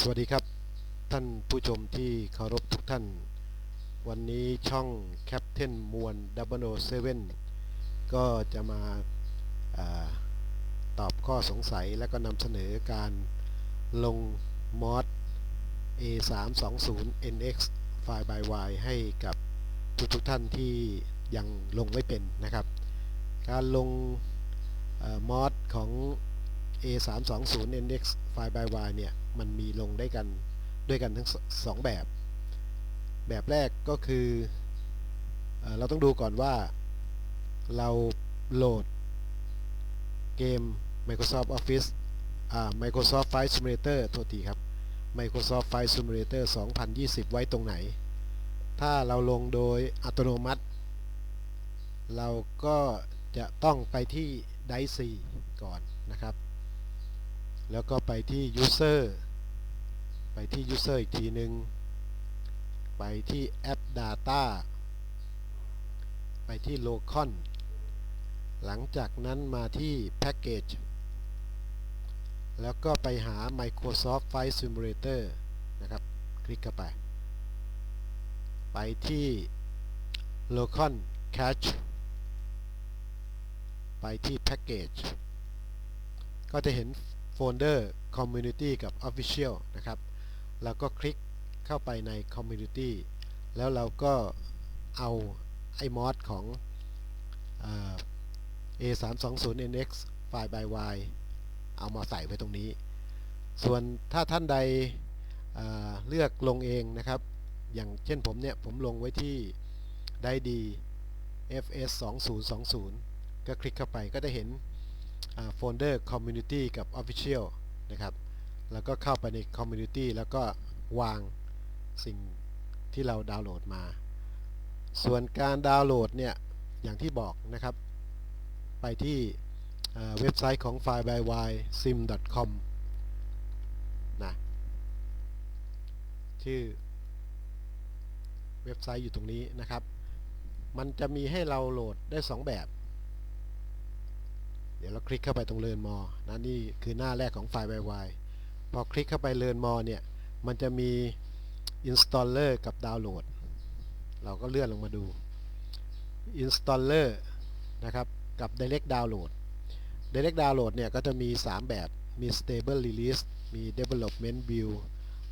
สวัสดีครับท่านผู้ชมที่เคารพทุกท่าน วันนี้ช่อง Captain มวล007ก็จะมาอาตอบข้อสงสัยและก็นำเสนอการลงมอด A320NX ไฟล์ by Y ให้กับทุกทุกๆท่านที่ยังลงไม่เป็นนะครับ การลงมอดของ A320NX ไฟล์ by Y เนี่ย มันมีลงได้กันด้วยกันทั้งสองแบบ แบบแรกก็คือเอเราต้องดูก่อนว่าเราโหลดเกม Microsoft Office อ่า Microsoft Flight Simulator โทษทีครับ Microsoft Flight Simulator 2020 ไว้ตรงไหน ถ้าเราลงโดยอัตโนมัติ เราก็จะต้องไปที่ Dice ก่อนนะครับ แล้วก็ไปที่ User ไปที่ User อีกทีหนึ่งไปที่ App Data ไปที่ Local หลังจากนั้นมาที่ Package แล้วก็ไปหา Microsoft Flight Simulator นะครับ คลิกเข้าไป ไปที่ Local Cache ไปที่ Package ก็จะเห็น โฟลเดอร์ Community กับ Official นะครับ แล้วก็คลิกเข้าไปใน Community แล้วเราก็เอาไอ้มอดของเอ่อ A320NX ไฟล์ by Y เอามาใส่ไว้ตรงนี้ ส่วนถ้าท่านใดเเลือกลงเองนะครับ อย่างเช่นผมเนี่ย ผมลงไว้ที่ได้ดี FS 2020ก็คลิกเข้าไปก็จะเห็น โฟลเดอร์ Community กับ Official นะครับ แล้วก็เข้าไปใน Community แล้วก็วางสิ่งที่เราดาวน์โหลดมา ส่วนการดาวน์โหลดเนี่ย อย่างที่บอกนะครับ ไปที่เว็บไซต์ของ file by y sim.com นะชื่อเว็บไซต์อยู่ตรงนี้นะครับ มันจะมีให้เราโหลดได้ 2 แบบ เดี๋ยวเราคลิกเข้าไปตรงเลินมอนะนี่คือหน้าแรกของไฟล์ YY พอคลิกเข้าไปเลินมอเนี่ย มันจะมี installer กับดาวน์โหลด เราก็เลื่อนลงมาดู installer นะครับ กับ direct download direct download เนี่ยก็จะมี 3 แบบ มี stable release มี development view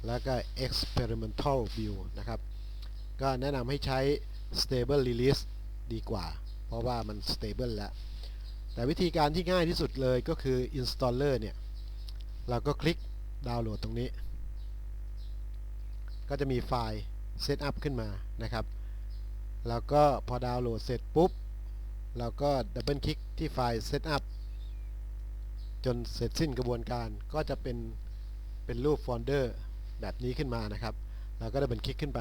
แล้วก็ experimental view นะครับ ก็แนะนำให้ใช้ stable release ดีกว่า เพราะว่ามัน stable แล้ว แต่วิธีการที่ง่ายที่สุดเลยก็คือ Installer เนี่ย เราก็คลิกดาวน์โหลดตรงนี้ ก็จะมีไฟล์เซตอัพขึ้นมานะครับ แล้วก็พอดาวน์โหลดเสร็จปุ๊บ เราก็ดับเบิลคลิกที่ไฟล์เซตอัพจนเสร็จสิ้นกระบวนการก็จะเป็นเป็นรูปโฟลเดอร์แบบนี้ขึ้นมานะครับ เราก็ดับเบิลคลิกขึ้นไป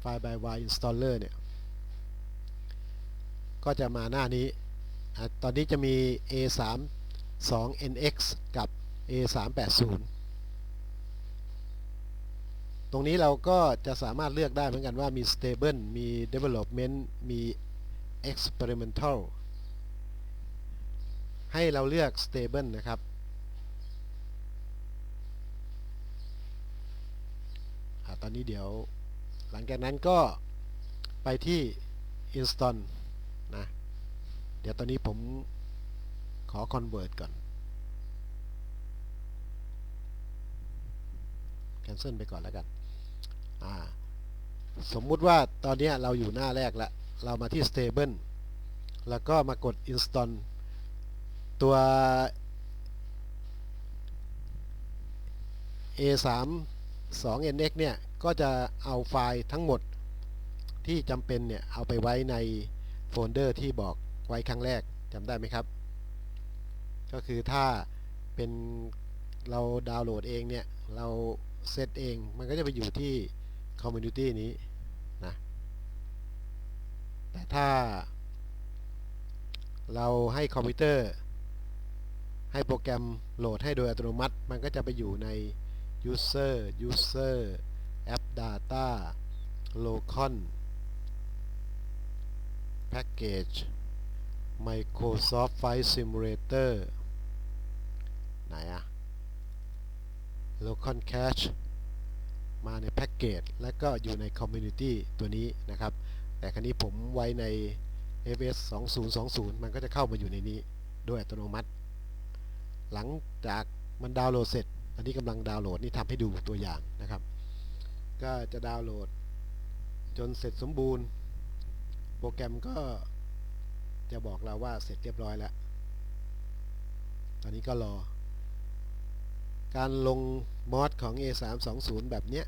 ไฟล์ by y installer เนี่ย ก็จะมาหน้านี้ ตอนนี้จะมี A3 2NX กับ A380 ตรงนี้เราก็จะสามารถเลือกได้เหมือนกันว่ามี stable มี development มี experimental ให้เราเลือก stable นะครับอตอนนี้เดี๋ยว หลังจากนั้นก็ไปที่ install เดี๋ยวตอนนี้ผมขอ convert ก่อน cancel ไปก่อนแล้วกันสมมุติว่าตอนนี้เราอยู่หน้าแรกล้วเรามาที่ stable แล้วก็มากด install ตัว A3 2NX เนี่ย ก็จะเอาไฟล์ทั้งหมดที่จำเป็นเนี่ย เอาไปไว้ในโฟลเดอร์ที่บอก ไว้ครั้งแรกจำได้ไหมครับ ก็คือถ้าเป็นเราดาวน์โหลดเองเนี่ย เราเซตเองมันก็จะไปอยู่ที่ Community นี้นะแต่ถ้า เราให้คอมพิวเตอร์ ให้โปรแกรมโหลดให้โดยอัตโนมัติ มันก็จะไปอยู่ใน User User App Data Local Package Microsoft Flight Simulator ไหนอะ local cache มาในแพ็กเกจและก็อยู่ใน community ตัวนี้นะครับ แต่ครั้นี้ผมไว้ใน fs 2020 มันก็จะเข้ามาอยู่ในนี้โดยอัตโนมัติ หลังจากมันดาวน์โหลดเสร็จ อันนี้กำลังดาวน์โหลดนี่ทำให้ดูตัวอย่างนะครับ ก็จะดาวน์โหลดจนเสร็จสมบูรณ์ โปรแกรมก็ จะบอกเราว่าเสร็จเรียบร้อยแล้ว ตอนนี้ก็รอ การลงมอดของ A320 แบบเนี้ย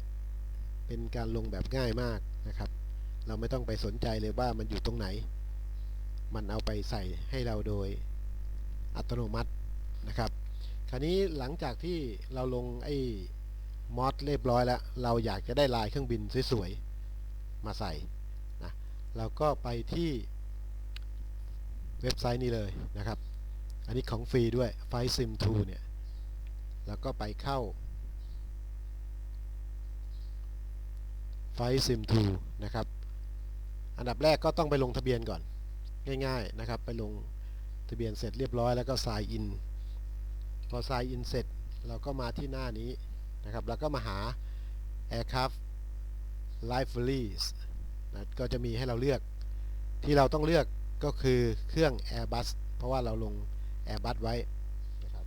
เป็นการลงแบบง่ายมากนะครับ เราไม่ต้องไปสนใจเลยว่ามันอยู่ตรงไหน มันเอาไปใส่ให้เราโดยอัตโนมัตินะครับ คราวนี้หลังจากที่เราลงไอ้มอดเรียบร้อยแล้ว เราอยากจะได้ลายเครื่องบินสวยๆ มาใส่นะ เราก็ไปที่ เว็บไซต์นี้เลยนะครับ อันนี้ของฟรีด้วย f i Sim 2เนี่ย แล้วก็ไปเข้า f i Sim 2นะครับ อันดับแรกก็ต้องไปลงทะเบียนก่อน ง่ายๆนะครับ ไปลงทะเบียนเสร็จเรียบร้อยแล้วก็ sign in พอ sign in เสร็จเราก็มาที่หน้านี้นะครับ แล้วก็มาหา aircraft liveries นะก็จะมีให้เราเลือกที่เราต้องเลือก ก็คือเครื่อง Airbus เพราะว่าเราลง Airbus ไว้นะครับ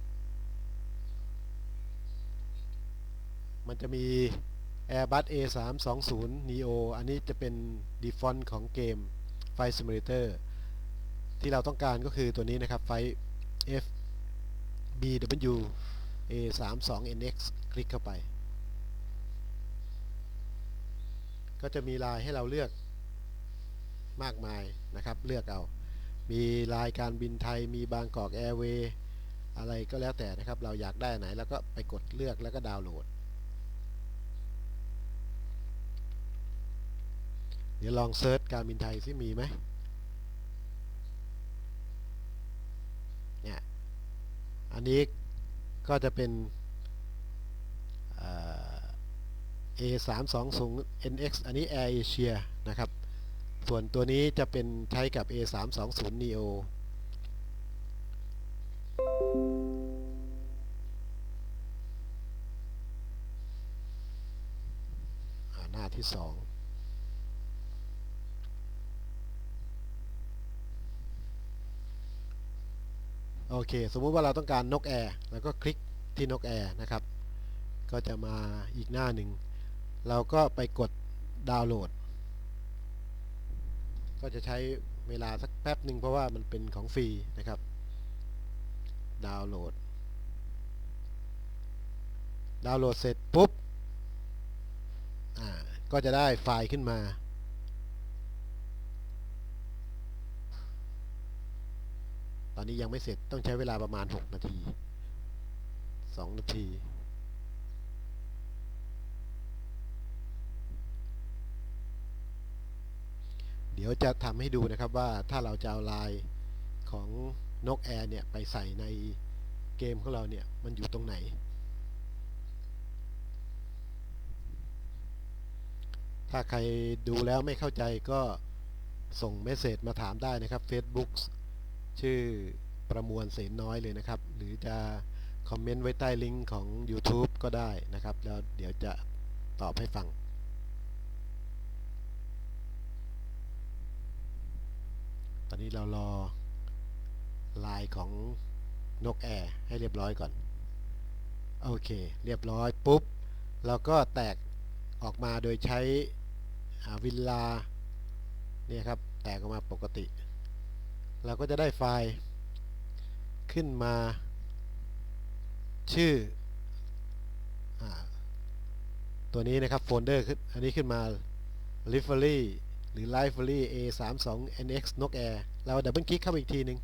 มันจะมี Airbus A320 Neo อันนี้จะเป็น default ของเกม Flight Simulator ที่เราต้องการก็คือตัวนี้นะครับ Flight FBW A32NX คลิกเข้าไป ก็จะมีลายให้เราเลือก มากมายนะครับ เลือกเอา มีลายการบินไทย มีบางกอกแอร์เวย์อะไรก็แล้วแต่นะครับ เราอยากได้ไหนแล้วก็ไปกดเลือกแล้วก็ดาวน์โหลด เดี๋ยวลองเซิร์ชการบินไทยซิมีไหมเนี่ย อันนี้ก็จะเป็น A320 NX อันนี้ Air Asia นะครับ ส่วนตัวนี้จะเป็นใช้กับ A320 Neo หน้าที่สองโอเค สมมุติว่าเราต้องการนกแอร์แล้วก็คลิกที่นกแอร์นะครับ ก็จะมาอีกหน้าหนึ่ง เราก็ไปกดดาวน์โหลด ก็จะใช้เวลาสักแป๊บหนึ่งเพราะว่ามันเป็นของฟรีนะครับ ดาวน์โหลด ดาวน์โหลดเสร็จปุ๊บอ่าก็จะได้ไฟล์ขึ้นมา ตอนนี้ยังไม่เสร็จต้องใช้เวลาประมาณ 6 นาที 2 นาที เดี๋ยวจะทำให้ดูนะครับว่าถ้าเราจะเอาลายของนกแอร์เนี่ยไปใส่ในเกมของเราเนี่ยมันอยู่ตรงไหน ถ้าใครดูแล้วไม่เข้าใจก็ส่งเมสเซจมาถามได้นะครับ Facebook ชื่อประมวลเสนน้อยเลยนะครับ หรือจะคอมเมนต์ไว้ใต้ลิงก์ของ YouTube ก็ได้นะครับ แล้วเดี๋ยวจะตอบให้ฟัง อนนี้เรารอลายของนกแอร์ให้เรียบร้อยก่อน โอเค เรียบร้อยปุ๊บ เราก็แตกออกมาโดยใช้วิลลาเนี่ยครับ แตกออกมาปกติ เราก็จะได้ไฟล์ขึ้นมา ชื่ออตัวนี้นะครับโฟลเดอร์ขึ้นอันนี้ขึ้นมา livery หรือ livery a32 nx นก air เราดับเบิลคลิกเข้าไปอีกทีหนึ่ง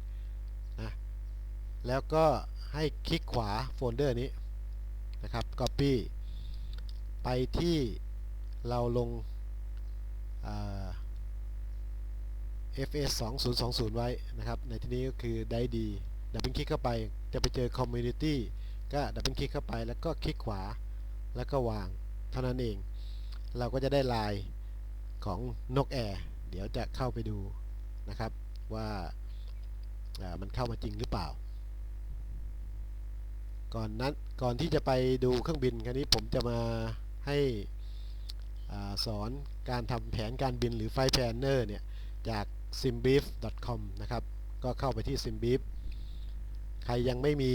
นะแล้วก็ให้คลิกขวาโฟลเดอร์นี้นะครับ copy ไปที่เราลง fs 2020 ไว้นะครับ ในที่นี้ก็คือได้ดีดับเบิลคลิกเข้าไป จะไปเจอ community ก็ดับเบิลคลิกเข้าไป แล้วก็คลิกขวา แล้วก็วาง เท่านั้นเอง เราก็จะได้ลาย ของนกแอร์เดี๋ยวจะเข้าไปดูนะครับว่ามันเข้ามาจริงหรือเปล่า ก่อนนั้นก่อนที่จะไปดูเครื่องบินคราวนี้ผมจะมาให้อาสอนการทำแผนการบินหรือ Flight Planner เนี่ยจาก simbeef.com นะครับ ก็เข้าไปที่ simbeef ใครยังไม่มี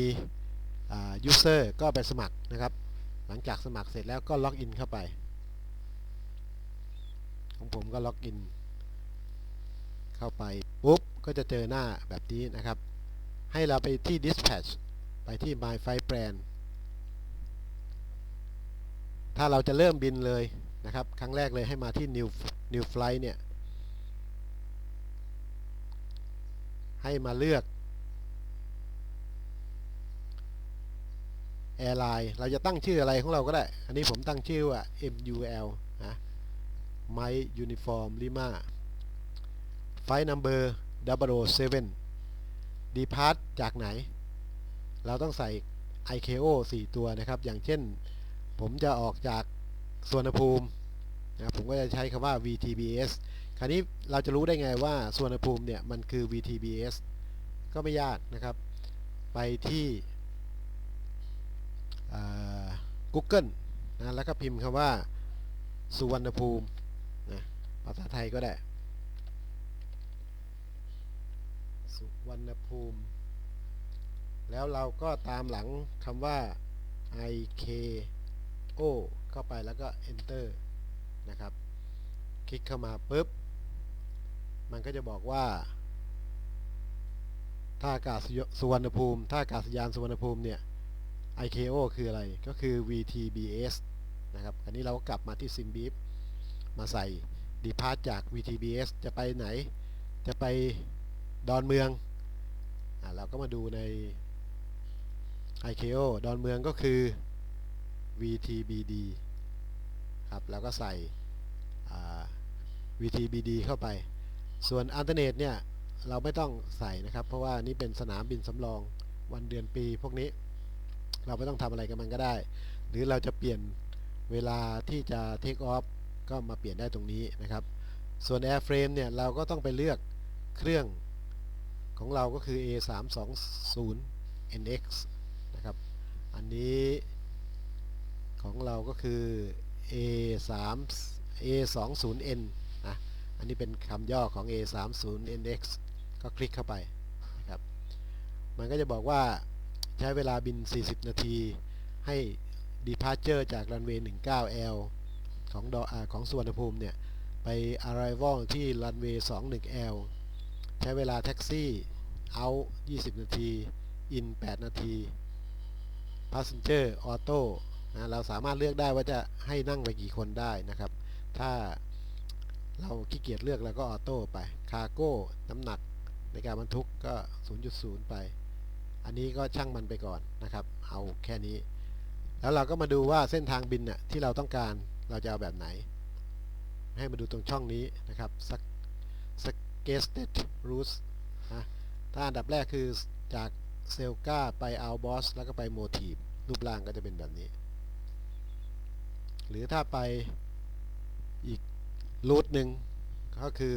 user ก็ไปสมัครนะครับ หลังจากสมัครเสร็จแล้วก็ล็อกอินเข้าไป ของผมก็ล็อกอิน เข้าไปปุ๊บ ก็จะเจอหน้าแบบนี้นะครับ ให้เราไปที่ dispatch ไปที่ my flight plan ถ้าเราจะเริ่มบินเลยนะครับ ครั้งแรกเลยให้มาที่ new new flight เนี่ย ให้มาเลือก airline เราจะตั้งชื่ออะไรของเราก็ได้ อันนี้ผมตั้งชื่อว่า MUL นะ My Uniform Lima Flight Number 007 Depart จากไหน เราต้องใส่ ICAO 4 ตัวนะครับ อย่างเช่น ผมจะออกจากสวนภูมินะผมก็จะใช้คำว่า VTBS คราวนี้เราจะรู้ได้ไงว่าสวนภูมิเนี่ย มันคือ VTBS ก็ไม่ยากนะครับ ไปที่ Google นะแล้วก็พิมพ์คำว่า สุวรรณภูมิ ภาษาไทยก็ได้ สุวรรณภูมิ แล้วเราก็ตามหลังคำว่า IKO เข้าไปแล้วก็ Enter นะครับ คลิกเข้ามาปุ๊บ มันก็จะบอกว่าท่าอากาศสุวรรณภูมิท่าอากาศยานสุวรรณภูมิเนี่ย ICAO คืออะไรก็คือ VTBS นะครับ อันนี้เราก็กลับมาที่ SimBeep มาใส่ Depart จาก VTBS จะไปไหน จะไปดอนเมืองอ่าเราก็มาดูใน ICAO ดอนเมืองก็คือ VTBD ครับแล้วก็ใส่ VTBD เข้าไป ส่วนอันเทอร์เน็ตเนี่ย เราไม่ต้องใส่นะครับ เพราะว่านี่เป็นสนามบินสำรองวันเดือนปีพวกนี้ เราไม่ต้องทำอะไรกับมันก็ได้ หรือเราจะเปลี่ยนเวลาที่จะ take off ก็มาเปลี่ยนได้ตรงนี้นะครับ ส่วน airframe เนี่ยเราก็ต้องไปเลือกเครื่องของเราก็คือ A320NX นะครับ อันนี้ของเราก็คือ A3 A20N นะอันนี้เป็นคำย่อของ A30NX ก็คลิกเข้าไปนะครับ มันก็จะบอกว่าใช้เวลาบิน 40 นาทีให้ departure จากรันเวย์ 19L ของดออาของสุวรรณภูมิเนี่ย ไป arrival ที่รันเวย์ 21L ใช้เวลาแท็กซี่ out 20 นาที in 8นาที passenger auto นะเราสามารถเลือกได้ว่าจะให้นั่งไปกี่คนได้นะครับ ถ้าเราขี้เกียจเลือกแล้วก็ออโต้ไป คาร์โก้ น้ำหนักในการบรรทุกก็ 0.0 ไป อันนี้ก็ช่างมันไปก่อนนะครับ เอาแค่นี้ แล้วเราก็มาดูว่าเส้นทางบินน่ะที่เราต้องการ เราจะเอาแบบไหน ให้มาดูตรงช่องนี้นะครับ suggested routes นะถ้าอันดับแรกคือจากเซลกาไปเอัลบอสแล้วก็ไปโมทีฟรูปร่างก็จะเป็นแบบนี้ หรือถ้าไปอีกรูทหนึ่งก็คือ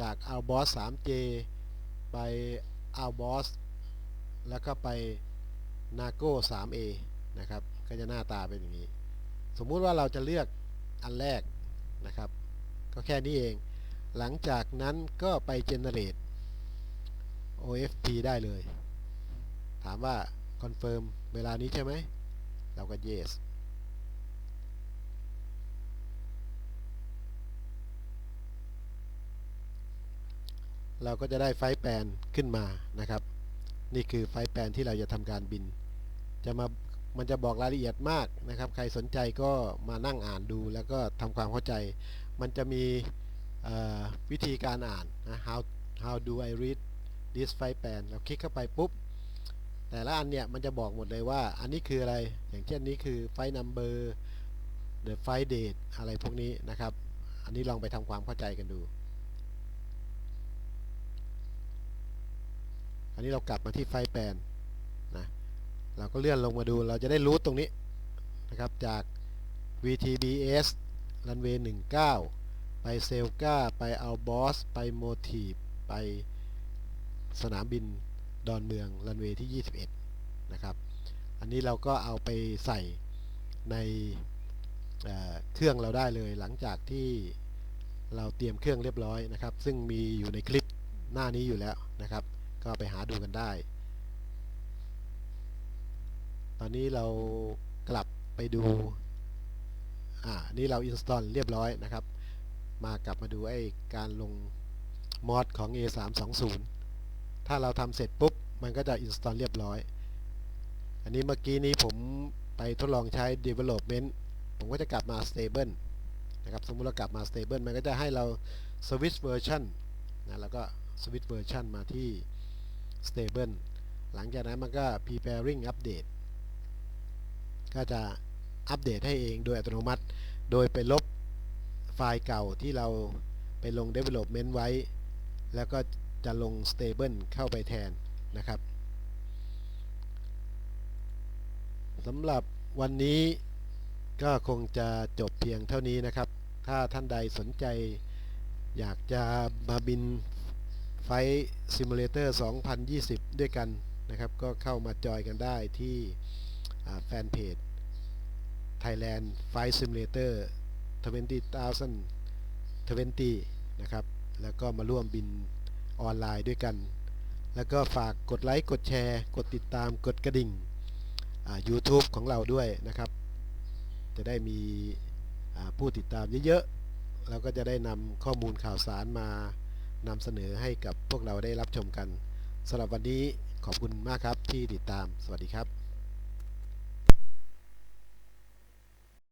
จากเอัลบอส 3J ไปเอัลบอสแล้วก็ไปนาโก้ 3A นะครับ ก็จะหน้าตาเป็นอย่างนี้ สมมุติว่าเราจะเลือกอันแรกนะครับ ก็แค่นี้เอง หลังจากนั้นก็ไป generate OFP ได้เลย ถามว่า confirm เวลานี้ใช่ไหม เราก็ yes เราก็จะได้ไฟแปลนขึ้นมานะครับ นี่คือไฟแปลนที่เราจะทำการบิน จะมา มันจะบอกรายละเอียดมากนะครับ ใครสนใจก็มานั่งอ่านดู แล้วก็ทำความเข้าใจ มันจะมีวิธีการอ่านนะ how how do I read this flight plan เราคลิกเข้าไปปุ๊บ แต่ละอันเนี่ยมันจะบอกหมดเลยว่า อันนี้คืออะไร อย่างเช่นนี้คือ flight number the flight date อะไรพวกนี้นะครับ อันนี้ลองไปทำความเข้าใจกันดู อันนี้เรากลับมาที่ไฟแปลน เราก็เลื่อนลงมาดูเราจะได้รูทตรงนี้นะครับจาก VTBS รันเวย์19 ไปเซลกาไปอัลบอส ไปโมทีฟไปสนามบินดอนเมืองรันเวย์ที่ 21 นะครับ อันนี้เราก็เอาไปใส่ในเเครื่องเราได้เลยหลังจากที่เราเตรียมเครื่องเรียบร้อยนะครับ ซึ่งมีอยู่ในคลิปหน้านี้อยู่แล้วนะครับ ก็ไปหาดูกันได้ อนนี้เรากลับไปดูอ่านี่เรา install เรียบร้อยนะครับ มากลับมาดูไอ้การลงมอดของ A320 ถ้าเราทำเสร็จปุ๊บ มันก็จะ install เรียบร้อย อันนี้เมื่อกี้นี้ผมไปทดลองใช้ development ผมก็จะกลับมา stable นะครับสมมุติเรากลับมา stable มันก็จะให้เรา switch version นะแล้วก็ switch version มาที่ stable หลังจากนั้นมันก็ preparing update ก็จะอัปเดตให้เองโดยอัตโนมัติ โดยไปลบไฟล์เก่าที่เราไปลง development ไว้ แล้วก็จะลง stable เข้าไปแทนนะครับสำหรับวันนี้ก็คงจะจบเพียงเท่านี้นะครับ ถ้าท่านใดสนใจ อยากจะมาบินไฟซิมูเลเตอร์ 2020 ด้วยกันนะครับ ก็เข้ามาจอยกันได้ที่ แฟนเพจ Thailand Flight Simulator 20,020 นะครับ แล้วก็มาร่วมบินออนไลน์ด้วยกัน แล้วก็ฝากกดไลค์ กดแชร์ กดติดตาม กดกระดิ่ง YouTube ของเราด้วยนะครับ จะได้มีผู้ติดตามเยอะๆ แล้วก็จะได้นำข้อมูลข่าวสารมานำเสนอให้กับพวกเราได้รับชมกันสำหรับวันนี้ขอบคุณมากครับที่ติดตาม สวัสดีครับ